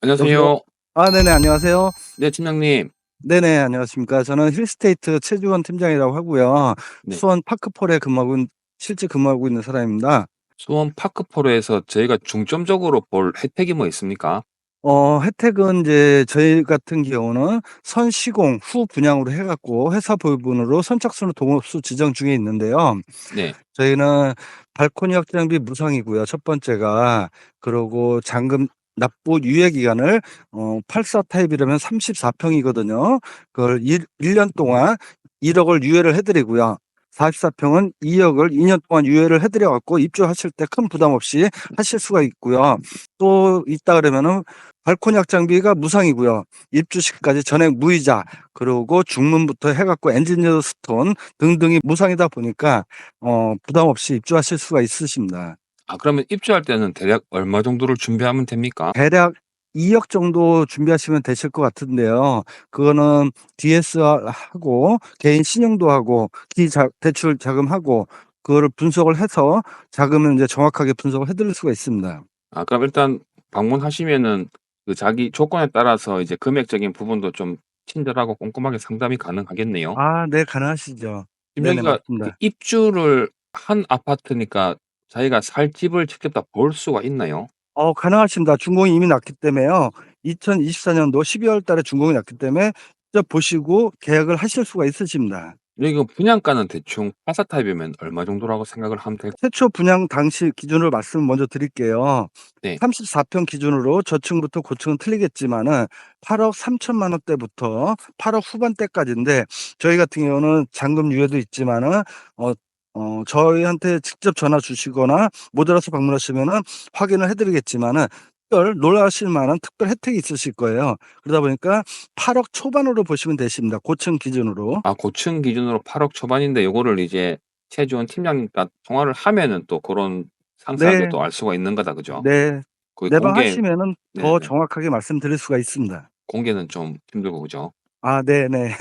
안녕하세요. 아 네네 안녕하세요. 네 팀장님. 네네 안녕하십니까. 저는 힐스테이트 최주원 팀장이라고 하고요. 네. 수원 파크폴에 근무하고 있 실제 근무하고 있는 사람입니다. 수원 파크포레에서 저희가 중점적으로 볼 혜택이 뭐 있습니까? 어 혜택은 인제 저희 같은 경우는 선 시공 후 분양으로 해 갖고 회사 부분으로 선착순 동업수 지정 중에 있는데요. 네. 저희는 발코니 확장비 무상이고요, 첫 번째가. 그러고 잔금 납부 유예 기간을 어 84 타입이라면 34 평이거든요. 그걸 일1년 동안 1억 을 유예를 해 드리고요. 44 평은 2억 을 2년 동안 유예를 해 드려 갖고 입주하실 때 큰 부담 없이 하실 수가 있고요. 또 있다 그러면은 발코니 확장비가 무상이고요. 입주 시까지 전액 무이자 그러고 중문부터 해 갖고 엔지니어 스톤 등등이 무상이다 보니까 어 부담 없이 입주하실 수가 있으십니다. 아 그러면 입주할 때는 대략 얼마 정도를 준비하면 됩니까? 대략 2억 정도 준비하시면 되실 것 같은데요. 그거는 DSR하고 개인 신용도 하고 기자 대출 자금하고 그거를 분석을 해서 자금을 인제 정확하게 분석을 해 드릴 수가 있습니다. 아 그럼 일단 방문하시면은 그 자기 조건에 따라서 이제 금액적인 부분도 좀 친절하고 꼼꼼하게 상담이 가능하겠네요. 아 네 가능하시죠. 지금 네네 여기가 그 맞습니다. 입주를 한 아파트니까 자기가 살 집을 직접 다 볼 수가 있나요? 어 가능하십니다. 준공이 이미 났기 때문에요. 2024 년도 12 월 달에 준공이 났기 때문에 직접 보시고 계약을 하실 수가 있으십니다. 여기 분양가는 대충 84 타입이면 얼마 정도라고 생각을 하면 될까요? 최초 분양 당시 기준으로 말씀을 먼저 드릴게요. 네. 34평 기준으로 저층부터 고층은 틀리겠지만은 8억 3천만 원대부터 8억 후반대까지인데 저희 같은 경우는 잔금 유예도 있지만은 어 어 저희한테 직접 전화 주시거나 못 알아서 방문하시면은 확인을 해 드리겠지만은 특별 놀라실 만한 특별 혜택이 있으실 거예요. 그러다 보니까 8억 초반으로 보시면 되십니다, 고층 기준으로. 아 고층 기준으로 8억 초반인데 요거를 이제 최주원 팀장님과 통화를 하면은 또 고런 상세하게 네. 또 알 수가 있는 거다. 그죠? 네. 거의 내방 공개 하시면은 더 네네. 정확하게 말씀드릴 수가 있습니다. 공개는 좀 힘들고 그죠? 아 네네.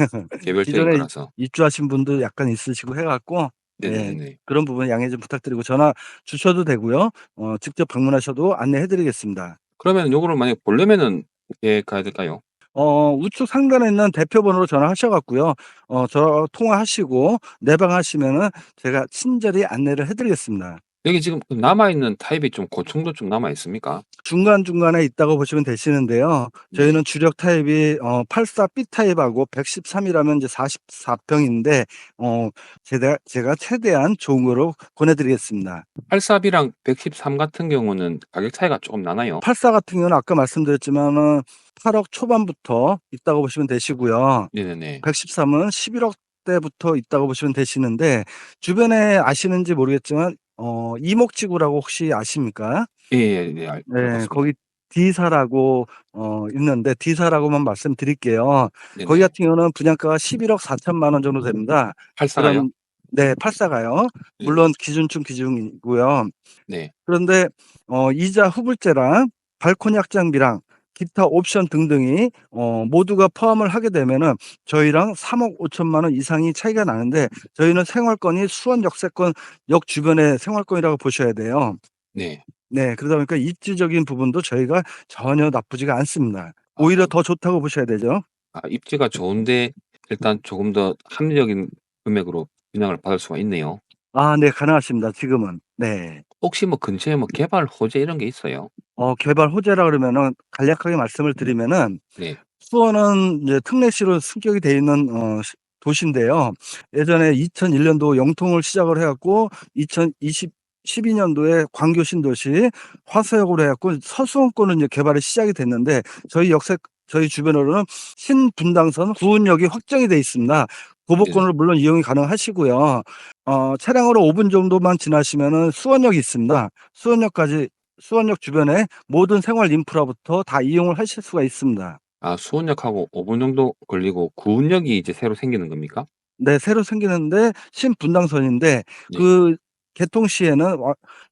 개별적인 기존에 거라서. 입주하신 분도 약간 있으시고 해 갖고 예 네네네. 그런 부분 양해 좀 부탁드리고 전화 주셔도 되고요. 어 직접 방문하셔도 안내해 드리겠습니다. 그러면 요거를 만약에 보려면은 어떻게 가야 될까요? 어 우측 상단에 있는 대표 번호로 전화하셔 갖고요. 어 저하고 통화하시고 내방하시면은 제가 친절히 안내를 해 드리겠습니다. 여기 지금 그 남아 있는 타입이 좀 고층도 좀 남아 있습니까? 중간중간에 있다고 보시면 되시는데요. 네. 저희는 주력 타입이 어 84 B 타입하고 113 이라면 이제 44 평인데 어 제가 제가 최대한 좋은 거로 권해 드리겠습니다. 84B랑 113 같은 경우는 가격 차이가 조금 나나요? 84 같은 경우는 아까 말씀드렸지만은 8억 초반부터 있다고 보시면 되시고요. 네네네. 113은 11억 대부터 있다고 보시면 되시는데 주변에 아시는지 모르겠지만 어 이목지구라고 혹시 아십니까? 예예예. 알 네. 거기 D사라고 어 있는데 D사라고만 말씀드릴게요. 거기 네네. 같은 경우는 분양가가 11억 4천만 원 정도 됩니다. 84가요? 그럼 네 84가요. 네. 물론 기준층 기준이고요. 네. 그런데 어 이자 후불제랑 발코니 확장비랑 기타 옵션 등등이 어 모두가 포함을 하게 되면은 저희랑 3억 5천만 원 이상이 차이가 나는데 저희는 생활권이 수원 역세권 역 주변의 생활권이라고 보셔야 돼요. 네. 네. 그러다 보니까 입지적인 부분도 저희가 전혀 나쁘지가 않습니다. 오히려 아. 더 좋다고 보셔야 되죠. 아 입지가 좋은데 일단 조금 더 합리적인 금액으로 분양을 받을 수가 있네요. 아 네 가능하십니다 지금은. 네. 혹시 뭐 근처에 뭐 개발 호재 이런 게 있어요? 어 개발 호재라 그러면은 간략하게 말씀을 드리면은 네. 수원은 이제 특례시로 승격이 돼 있는 어 시 도시인데요. 예전에 2001 년도 영통을 시작을 해 갖고 2020 12 년도에 광교 신도시 화서역으로 해 갖고 서수원권은 이제 개발이 시작이 됐는데 저희 역세 저희 주변으로는 신분당선 구은역이 확정이 돼 있습니다. 네네. 도보권으로 물론 이용이 가능하시고요. 어 차량으로 5분 정도만 지나시면은 수원역이 있습니다. 수원역까지 수원역 주변에 모든 생활 인프라부터 다 이용을 하실 수가 있습니다. 아 수원역하고 5분 정도 걸리고 구운역이 이제 새로 생기는 겁니까? 네 새로 생기는데 신분당선인데 네. 그 개통 시에는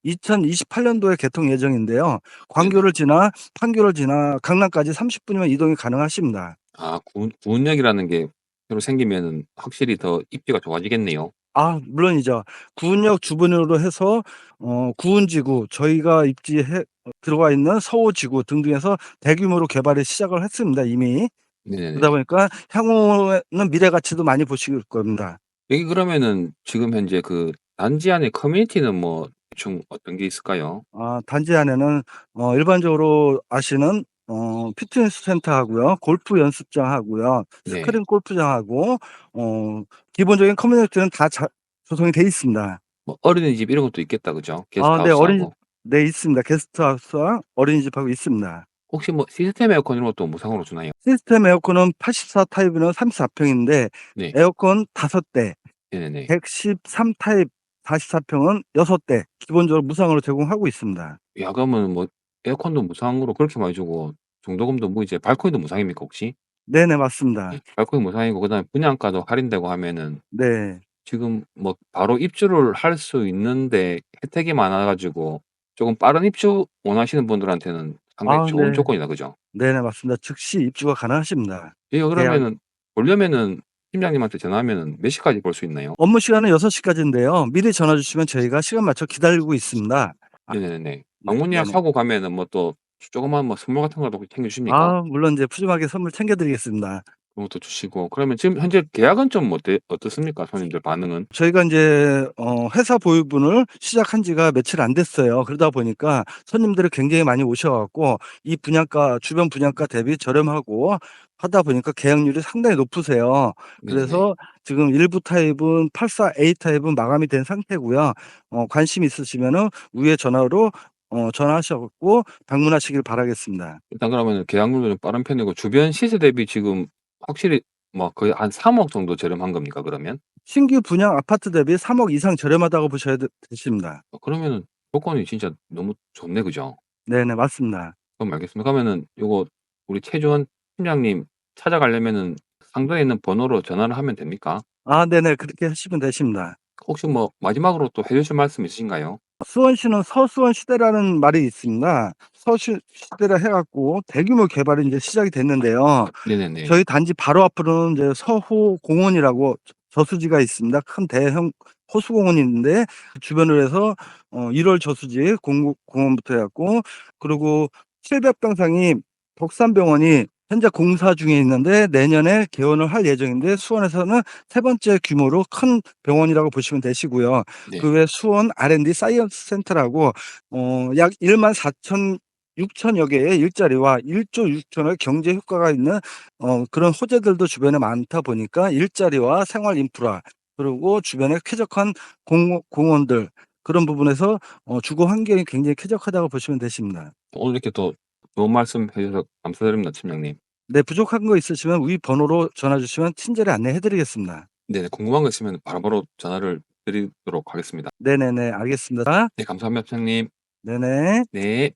와2028 년도에 개통 예정인데요. 광교를 지나 판교를 지나 강남까지 30 분이면 이동이 가능하십니다. 아 구운 구운역이라는 게 새로 생기면은 확실히 더 입지가 좋아지겠네요. 아 물론이죠. 구운역 주변으로 해서 어 구운지구 저희가 입지해 들어가 있는 서호지구 등등에서 대규모로 개발을 시작을 했습니다 이미. 네네네. 그러다 보니까 향후에는 미래 가치도 많이 보실 겁니다. 여기 그러면은 지금 현재 그 단지 안에 커뮤니티는 뭐 대충 어떤 게 있을까요? 아 단지 안에는 어 일반적으로 아시는 어 피트니스 센터 하고요. 골프 연습장 하고요. 네. 스크린 골프장 하고 어 기본적인 커뮤니티는 다 자 조성이 돼 있습니다. 뭐 어린이집 이런 것도 있겠다 그죠? 아 네. 어린이집 게스트하우스하고. 네 있습니다. 게스트하우스와 어린이집하고 있습니다. 혹시 뭐 시스템 에어컨 이런 것도 무상으로 주나요? 시스템 에어컨은 84 타입은 34 평인데 네. 에어컨 5 대, 네네네. 113 타입 44 평은 6 대 기본적으로 무상으로 제공하고 있습니다. 야 그러면 뭐 에어컨도 무상으로 그렇게 많이 주고 중도금도 뭐 이제 발코니도 무상입니까 혹시? 네네 맞습니다. 발코니 무상이고 그다음에 분양가도 할인되고 하면은 네. 지금 뭐 바로 입주를 할 수 있는데 혜택이 많아 가지고 조금 빠른 입주 원하시는 분들한테는 상당히 아 좋은 네. 조건이다 그죠? 네네 맞습니다. 즉시 입주가 가능하십니다. 계약 그러면은 보려면은 팀장님한테 전화하면은 몇 시까지 볼 수 있나요? 업무 시간은 6 시까지인데요. 미리 전화 주시면 저희가 시간 맞춰 기다리고 있습니다. 아 네네네. 네 방문 네네. 예약하고 가면은 뭐 또 조그만 뭐 선물 같은 것도 챙겨 주십니까? 아 물론 이제 푸짐하게 선물 챙겨 드리겠습니다. 그런 것도 주시고 그러면 지금 현재 계약은 좀 어때 어떻습니까? 손님들 반응은? 저희가 인제 어 회사 보유분을 시작한 지가 며칠 안 됐어요. 그러다 보니까 손님들이 굉장히 많이 오셔 갖고 이 분양가 주변 분양가 대비 저렴하고 하다 보니까 계약률이 상당히 높으세요. 그래서 지금 일부 타입은 84 A 타입은 마감이 된 상태고요. 어 관심 있으시면은 위에 전화로 어 전화하셔 갖고 방문하시길 바라겠습니다. 일단 그러면은 계약률도 좀 빠른 편이고 주변 시세 대비 지금 확실히 뭐 거의 한 3억 정도 저렴한 겁니까 그러면? 신규 분양 아파트 대비 3억 이상 저렴하다고 보셔야 되 되십니다. 어 그러면은 조건이 진짜 너무 좋네 그죠? 네네 맞습니다. 그럼 알겠습니다. 그러면은 요거 우리 최주원 팀장님 찾아가려면은 상단에 있는 번호로 전화를 하면 됩니까? 아 네네. 그렇게 하시면 되십니다. 혹시 뭐 마지막으로 또 해 주실 말씀 있으신가요? 수원시는 서수원 시대라는 말이 있습니다. 서시 시대라 해 갖고 대규모 개발이 인제 시작이 됐는데요. 네네네. 저희 단지 바로 앞으로는 이제 서호 공원이라고 저 저수지가 있습니다. 큰 대형 호수 공원이 있는데 그 주변으로 해서 어 1월 저수지 공원부터 해 갖고 그리고 700 병상이 덕산병원이 현재 공사 중에 있는데 내년에 개원을 할 예정인데 수원에서는 세 번째 규모로 큰 병원이라고 보시면 되시고요. 네. 그 외 수원 R&D 사이언스 센터라고 어 약14,000 6,000여 개의 일자리와 1조 6천억 경제 효과가 있는 어 그런 호재들도 주변에 많다 보니까 일자리와 생활 인프라 그리고 주변에 쾌적한 공 공원들 그런 부분에서 어 주거 환경이 굉장히 쾌적하다고 보시면 되십니다. 오늘 이렇게 또 좋은 말씀 해 주셔서 감사드립니다 팀장님. 네 부족한 거 있으시면 위 번호로 전화 주시면 친절히 안내해 드리겠습니다. 네네. 궁금한 거 있으면 바로바로 전화를 드리도록 하겠습니다. 네네네. 알겠습니다. 네 감사합니다 팀장님. 네네. 네.